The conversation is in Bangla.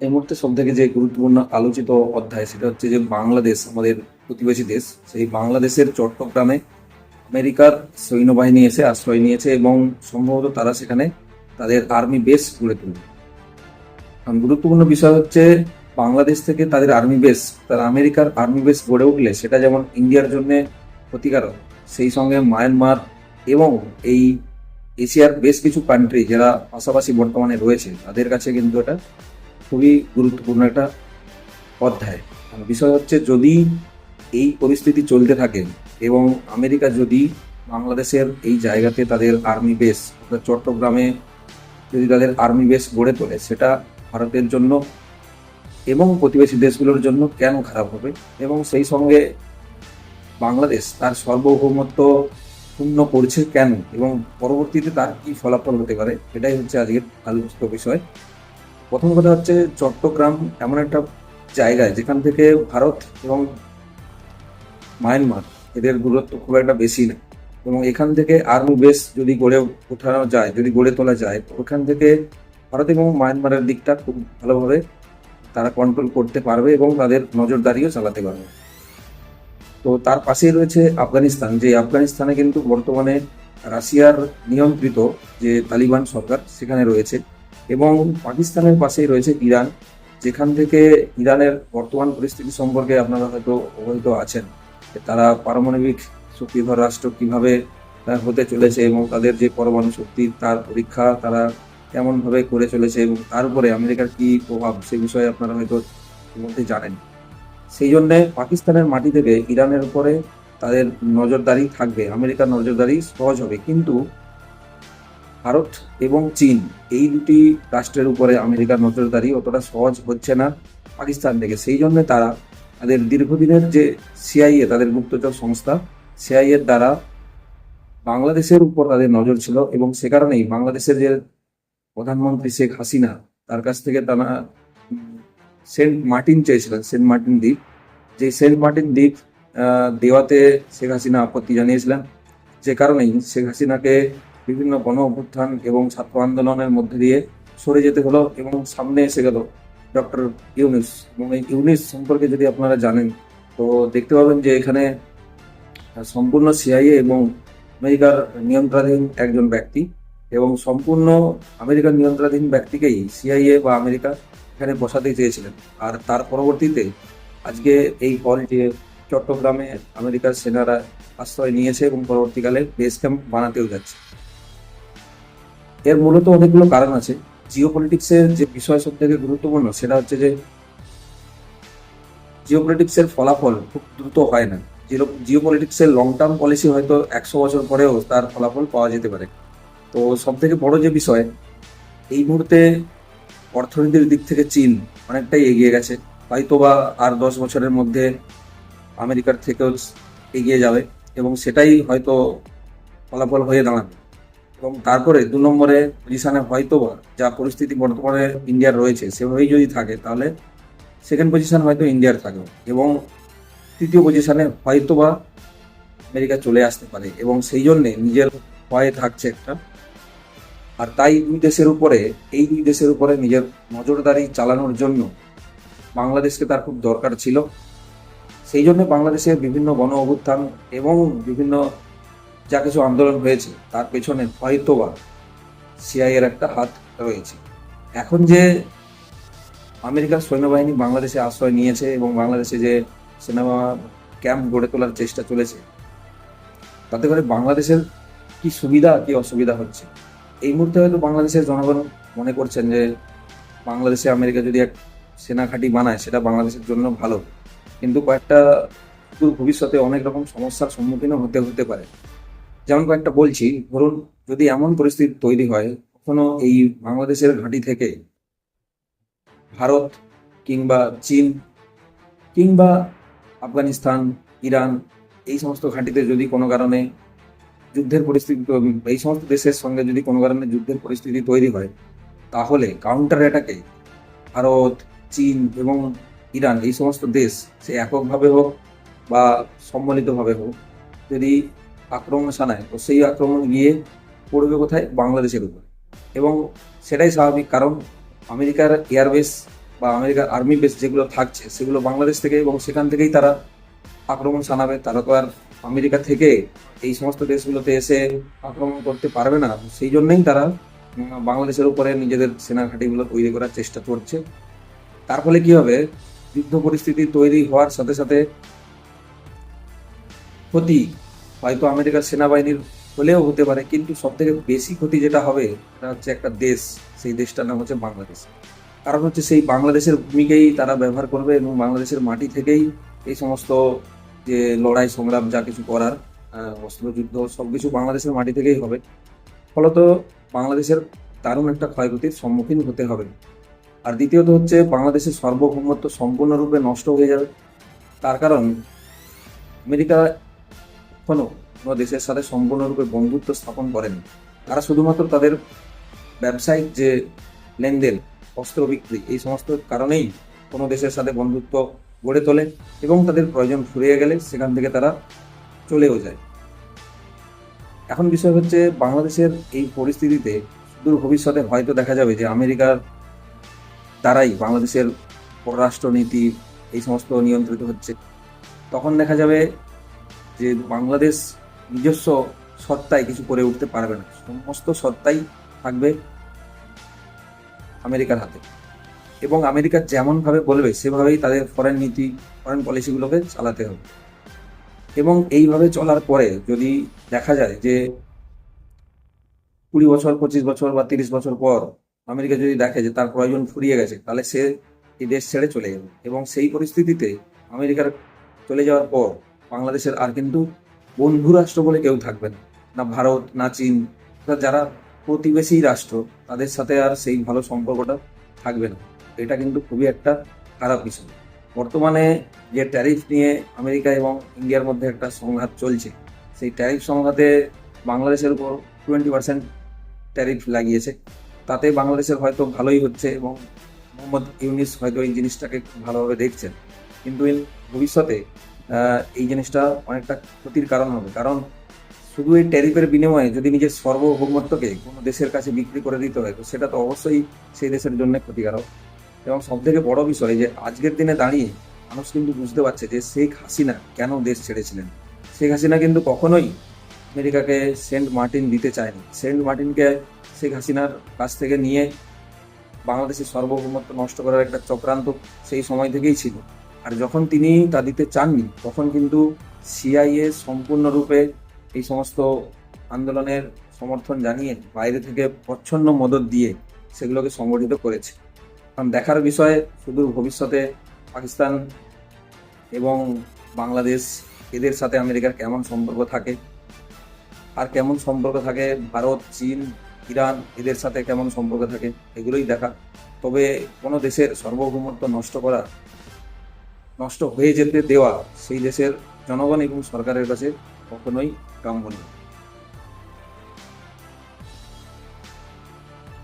এই মুহূর্তে সব থেকে যে গুরুত্বপূর্ণ আলোচিত অধ্যায় সেটা হচ্ছে যে বাংলাদেশ, আমাদের প্রতিবেশী দেশ, সেই বাংলাদেশের চট্টগ্রামে আমেরিকার সৈন্যবাহিনী এসে আশ্রয় নিয়েছে এবং সম্ভবত তারা সেখানে তাদের আর্মি বেস গড়ে তুলবে। কারণ গুরুত্বপূর্ণ বিষয় হচ্ছে বাংলাদেশ থেকে তাদের আর্মি বেস, তার আমেরিকার আর্মি বেস গড়ে উঠলে সেটা যেমন ইন্ডিয়ার জন্য ক্ষতিকারক, সেই সঙ্গে মায়ানমার এবং এই এশিয়ার বেশ কিছু কান্ট্রি যারা পাশাপাশি বর্তমানে রয়েছে, তাদের কাছে কিন্তু এটা খুবই গুরুত্বপূর্ণ একটা অধ্যায়। বিষয় হচ্ছে যদি এই পরিস্থিতি চলতে থাকে এবং আমেরিকা যদি বাংলাদেশের এই জায়গাতে তাদের আর্মি বেস অর্থাৎ চট্টগ্রামে যদি তাদের আর্মি বেস গড়ে তোলে, সেটা ভারতের জন্য এবং প্রতিবেশী দেশগুলোর জন্য কেন খারাপ হবে? এবং সেই সঙ্গে বাংলাদেশ তার সার্বভৌমত্ব পূর্ণ করছে কেন এবং পরবর্তীতে তার কি ফলাফল হতে পারে? এটাই হচ্ছে আজকের আলোচিত বিষয়। প্রথম কথা হচ্ছে চট্টগ্রাম এমন একটা জায়গায় যেখান থেকে ভারত এবং মায়ানমার এদের দূরত্ব খুব একটা বেশি না। এবং এখান থেকে আর্মি বেস যদি গড়ে ওঠানো যায়, যদি গড়ে তোলা যায়, ওখান থেকে ভারত এবং মায়ানমারের দিকটা খুব ভালোভাবে তারা কন্ট্রোল করতে পারবে এবং তাদের নজরদারিও চালাতে পারবে। তো তার পাশেই রয়েছে আফগানিস্তান। যে আফগানিস্তানে কিন্তু বর্তমানে রাশিয়ার নিয়ন্ত্রিত যে তালিবান সরকার সেখানে রয়েছে। এবং পাকিস্তানের পাশেই রয়েছে ইরান, যেখান থেকে ইরানের বর্তমান পরিস্থিতি সম্পর্কে আপনারা হয়তো অবহিত আছেন তারা পারমাণবিক শক্তিধর রাষ্ট্র কীভাবে হতে চলেছে এবং তাদের যে পরমাণু শক্তি, তার পরীক্ষা তারা কেমনভাবে করে চলেছে এবং তার উপরে আমেরিকার কি প্রভাব সে বিষয়ে আপনারা হয়তো ইতিমধ্যে জানেন। সেই জন্যে পাকিস্তানের মাটি থেকে ইরানের উপরে তাদের নজরদারি থাকবে, আমেরিকার নজরদারি সহজ হবে। কিন্তু ভারত এবং চীন, এই দুটি রাষ্ট্রের উপরে আমেরিকার নজরদারি অতটা সহজ হচ্ছে না পাকিস্তান থেকে। সেই জন্য তারা তাদের দীর্ঘদিনের যে সিআইএ তাদের গুপ্তচর সংস্থা সিআইএর দ্বারা বাংলাদেশের উপর তাদের নজর ছিল এবং সে কারণেই বাংলাদেশের যে প্রধানমন্ত্রী শেখ হাসিনা, তার কাছ থেকে তারা সেন্ট মার্টিন চেয়েছিলেন, সেন্ট মার্টিন দ্বীপ। যে সেন্ট মার্টিন দ্বীপ দেওয়াতে শেখ হাসিনা আপত্তি জানিয়েছিলেন। যে কারণেই শেখ হাসিনাকে বিভিন্ন গণ অভ্যুত্থান এবং ছাত্র আন্দোলনের মধ্যে দিয়ে সরে যেতে হলো এবং সামনে এসে গেল ডক্টর ইউনিস। এবং এই ইউনিস সম্পর্কে যদি আপনারা জানেন, তো দেখতে পাবেন যে এখানে সম্পূর্ণ সিআইএ এবং আমেরিকার নিয়ন্ত্রণাধীন একজন ব্যক্তি এবং সম্পূর্ণ আমেরিকার নিয়ন্ত্রণাধীন ব্যক্তিকেই সিআইএ বা আমেরিকা এখানে বসাতে চেয়েছিলেন। আর তার পরবর্তীতে আজকে এই হল যে চট্টগ্রামে আমেরিকার সেনারা আশ্রয় নিয়েছে এবং পরবর্তীকালে বেস ক্যাম্প বানাতেও যাচ্ছে। এর মূলত অনেকগুলো কারণ আছে। জিও পলিটিক্সের যে বিষয় সব থেকে গুরুত্বপূর্ণ, সেটা হচ্ছে যে জিও পলিটিক্সের ফলাফল খুব দ্রুত হয় না। জিও পলিটিক্সের লং টার্ম পলিসি হয়তো একশো বছর পরেও তার ফলাফল পাওয়া যেতে পারে। তো সব থেকে বড় যে বিষয়, এই মুহূর্তে অর্থনীতির দিক থেকে চীন অনেকটাই এগিয়ে গেছে। হয়তো বা আর দশ বছরের মধ্যে আমেরিকার থেকেও এগিয়ে যাবে এবং সেটাই হয়তো ফলাফল হয়ে দাঁড়াবে। এবং তারপরে দু নম্বরে পজিশানে হয়তো যা পরিস্থিতি বর্তমানে ইন্ডিয়ার রয়েছে, সেভাবেই যদি থাকে, তাহলে সেকেন্ড পজিশান হয়তো ইন্ডিয়ার থাকবে এবং তৃতীয় পজিশানে হয়তো বা আমেরিকা চলে আসতে পারে এবং সেই জন্যে নিজের ভয়ে থাকছে একটা। আর তাই দুই দেশের উপরে, এই দুই দেশের উপরে নিজের নজরদারি চালানোর জন্য বাংলাদেশকে তার খুব দরকার ছিল। সেই জন্য বাংলাদেশের বিভিন্ন গণ অভ্যুত্থান এবং বিভিন্ন যা কিছু আন্দোলন হয়েছে, তার পেছনে হয়তোবা সিআইয়ের একটা হাত রয়েছে। এখন যে আমেরিকার সৈন্যবাহিনী বাংলাদেশে আশ্রয় নিয়েছে এবং বাংলাদেশে যে সেনা ক্যাম্প গড়ে তোলার চেষ্টা চলেছে, তাতে করে বাংলাদেশের কি সুবিধা, কি অসুবিধা হচ্ছে? এই মুহূর্তে হয়তো বাংলাদেশের জনগণ মনে করছেন যে, বাংলাদেশে আমেরিকা যদি এক সেনা ঘাঁটি বানায়, সেটা বাংলাদেশের জন্য ভালো। কিন্তু কয়েকটা দূর ভবিষ্যতে অনেক রকম সমস্যার সম্মুখীনও হতে হতে পারে। যেমন কয়েকটা বলছি, ধরুন যদি এমন পরিস্থিতি তৈরি হয়, কখনো এই বাংলাদেশের ঘাঁটি থেকে ভারত কিংবা চীন কিংবা আফগানিস্তান, ইরান, এই সমস্ত ঘাঁটিতে যদি কোনো কারণে যুদ্ধের পরিস্থিতি এই সমস্ত দেশের সঙ্গে যদি কোনো কারণে যুদ্ধের পরিস্থিতি তৈরি হয়, তাহলে কাউন্টার অ্যাটাকে ভারত, চীন এবং ইরান, এই সমস্ত দেশ, সে এককভাবে হোক বা সম্মিলিতভাবে হোক, যদি আক্রমণ শানায়, তো সেই আক্রমণ গিয়ে পড়বে কোথায়? বাংলাদেশের উপর। এবং সেটাই স্বাভাবিক, কারণ আমেরিকার এয়ারবেস বা আমেরিকার আর্মি বেস যেগুলো থাকছে, সেগুলো বাংলাদেশ থেকে এবং সেখান থেকেই তারা আক্রমণ শানাবে। তারা তো আর আমেরিকা থেকে এই সমস্ত দেশগুলোতে এসে আক্রমণ করতে পারবে না। সেই জন্যেই তারা বাংলাদেশের উপরে নিজেদের সেনা ঘাঁটিগুলো তৈরি করার চেষ্টা করছে। তার ফলে কী হবে? যুদ্ধ পরিস্থিতি তৈরি হওয়ার সাথে সাথে ক্ষতি হয়তো আমেরিকার সেনাবাহিনীর হলেও হতে পারে, কিন্তু সব থেকে বেশি ক্ষতি যেটা হবে সেটা হচ্ছে একটা দেশ, সেই দেশটার নাম হচ্ছে বাংলাদেশ। কারণ হচ্ছে সেই বাংলাদেশের ভূমিকেই তারা ব্যবহার করবে এবং বাংলাদেশের মাটি থেকেই এই সমস্ত যে লড়াই, সংগ্রাম, যা কিছু করার অস্ত্রযুদ্ধ সব কিছু বাংলাদেশের মাটি থেকেই হবে। ফলত বাংলাদেশের দারুণ একটা ক্ষয়ক্ষতির সম্মুখীন হতে হবে। আর দ্বিতীয়ত হচ্ছে বাংলাদেশের সার্বভৌমত্ব সম্পূর্ণরূপে নষ্ট হয়ে যাবে। তার কারণ আমেরিকা এখনও কোনো দেশের সাথে সম্পূর্ণরূপে বন্ধুত্ব স্থাপন করেনি। তারা শুধুমাত্র তাদের ব্যবসায়িক যে লেনদেন, অস্ত্র বিক্রি, এই সমস্ত কারণেই কোনো দেশের সাথে বন্ধুত্ব গড়ে তোলে এবং তাদের প্রয়োজন ফুরিয়ে গেলে সেখান থেকে তারা চলেও যায়। এখন বিষয় হচ্ছে, বাংলাদেশের এই পরিস্থিতিতে সুদূর ভবিষ্যতে হয়তো দেখা যাবে যে আমেরিকার দ্বারাই বাংলাদেশের পররাষ্ট্রনীতি, এই সমস্ত নিয়ন্ত্রিত হচ্ছে। তখন দেখা যাবে যে বাংলাদেশ নিজস্ব সত্তায় কিছু করে উঠতে পারবে না। সমস্ত সত্তাই থাকবে আমেরিকার হাতে। এবং আমেরিকা যেমনভাবে বলবে, সেভাবেই তাদের ফরেন নীতি ফরেন পলিসিগুলোকে চালাতে হবে। এবং এইভাবে চলার পরে যদি দেখা যায় যে কুড়ি বছর, পঁচিশ বছর বা তিরিশ বছর পর আমেরিকা যদি দেখে যে তার প্রয়োজন ফুরিয়ে গেছে, তাহলে সে এই দেশ ছেড়ে চলে যাবে। এবং সেই পরিস্থিতিতে আমেরিকার চলে যাওয়ার পর বাংলাদেশের আর কিন্তু বন্ধু রাষ্ট্র বলে কেউ থাকবে না। না ভারত, না চীন যারা প্রতিবেশী রাষ্ট্র, তাদের সাথে আর সেই ভালো সম্পর্কটা থাকবে না। এটা কিন্তু খুবই একটা খারাপ বিষয়। বর্তমানে যে ট্যারিফ নিয়ে আমেরিকা এবং ইন্ডিয়ার মধ্যে একটা সংঘাত চলছে, সেই ট্যারিফ সংঘাতে বাংলাদেশের উপর টোয়েন্টি পার্সেন্ট ট্যারিফ লাগিয়েছে। তাতে বাংলাদেশের হয়তো ভালোই হচ্ছে এবং মোহাম্মদ ইউনিস হয়তো এই জিনিসটাকে ভালোভাবে দেখছেন। কিন্তু ভবিষ্যতে এই জিনিসটা অনেকটা ক্ষতির কারণ হবে। কারণ শুধু এই ট্যারিফের বিনিময়ে যদি নিজের সর্বভৌমত্বকে কোনো দেশের কাছে বিক্রি করে দিতে হয়, তো সেটা তো অবশ্যই সেই দেশের জন্য ক্ষতিকারক। এবং সব থেকে বড় বিষয় যে আজকের দিনে দাঁড়িয়ে মানুষ কিন্তু বুঝতে পারছে যে শেখ হাসিনা কেন দেশ ছেড়েছিলেন? শেখ হাসিনা কিন্তু কখনোই আমেরিকাকে সেন্ট মার্টিন দিতে চায়নি। সেন্ট মার্টিনকে শেখ হাসিনার কাছ থেকে নিয়ে বাংলাদেশের সার্বভৌমত্ব নষ্ট করার একটা চক্রান্ত সেই সময় থেকেই ছিল। আর যখন তিনি তা দিতে চাননি, তখন কিন্তু সিআইএ সম্পূর্ণরূপে এই সমস্ত আন্দোলনের সমর্থন জানিয়ে বাইরে থেকে প্রচ্ছন্ন মদত দিয়ে সেগুলোকে সংগঠিত করেছে। কারণ দেখার বিষয়ে, সুদূর ভবিষ্যতে পাকিস্তান এবং বাংলাদেশ এদের সাথে আমেরিকার কেমন সম্পর্ক থাকে? আর কেমন সম্পর্ক থাকে? ভারত, চীন ইরান, এদের সাথে কেমন সম্পর্ক থাকে, এগুলোই দেখা। তবে কোনো দেশের সার্বভৌমত্ব নষ্ট করা, নষ্ট হয়ে যেতে দেওয়া সেই দেশের জনগণ এবং সরকারের কাছে কখনোই কাম্য নয়।